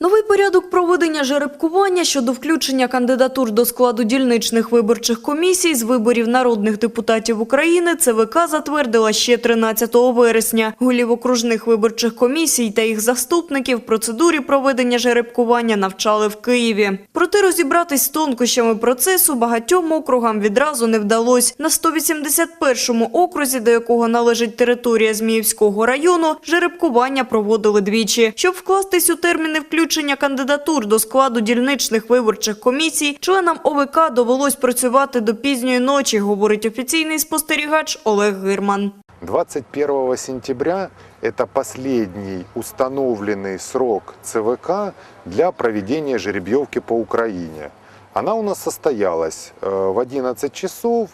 Ну Новий порядок проведення жеребкування щодо включення кандидатур до складу дільничних виборчих комісій з виборів народних депутатів України ЦВК затвердила ще 13 вересня. Голів окружних виборчих комісій та їх заступників процедурі проведення жеребкування навчали в Києві. Проте розібратись з тонкощами процесу багатьом округам відразу не вдалось. На 181-му окрузі, до якого належить територія Зміївського району, жеребкування проводили двічі. Щоб вкластись у терміни включення кандидатур до складу дільничних виборчих комісій, членам ОВК довелось працювати до пізньої ночі, говорить офіційний спостерігач Олег Гирман. 21 сентября – это последний установленный срок ЦВК для проведения жеребьевки по Украине. Она у нас состоялась э, в 11 часов,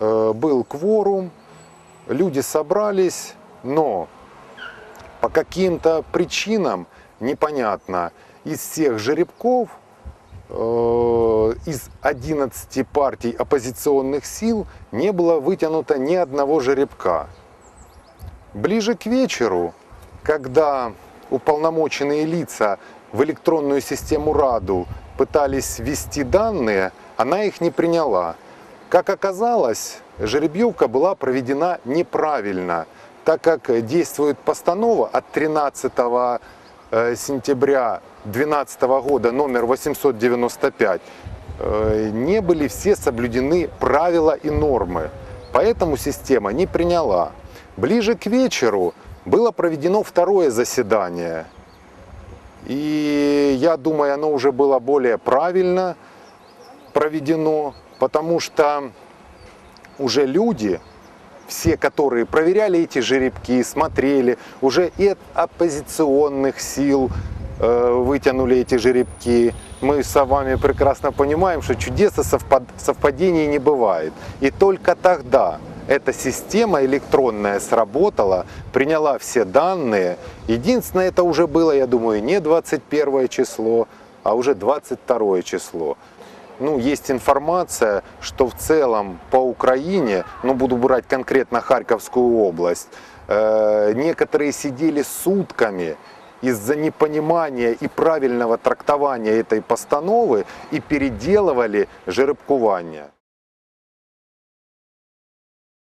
э, был кворум, люди собрались, но по каким-то причинам, непонятно, из всех жеребков, э, из 11 партий оппозиционных сил не было вытянуто ни одного жеребка. Ближе к вечеру, когда уполномоченные лица в электронную систему РАДУ пытались ввести данные, она их не приняла. Как оказалось, жеребьевка была проведена неправильно, так как действует постанова от 13 э, сентября 2012 года номер 895. Э, Не были все соблюдены правила и нормы, поэтому система не приняла. Ближе к вечеру было проведено второе заседание. И я думаю, оно уже было более правильно проведено, потому что уже люди, все, которые проверяли эти жеребки, смотрели, уже и от оппозиционных сил э, вытянули эти жеребки. Мы с вами прекрасно понимаем, что чудес и совпад- совпадений не бывает. И только тогда эта система электронная сработала, приняла все данные. Единственное, это уже было, я думаю, не 21 число, а уже 22 число. Ну, есть информация, что в целом по Украине, ну, буду брать конкретно Харьковскую область, э, некоторые сидели сутками из-за непонимания и правильного трактования этой постановы и переделывали жеребкування.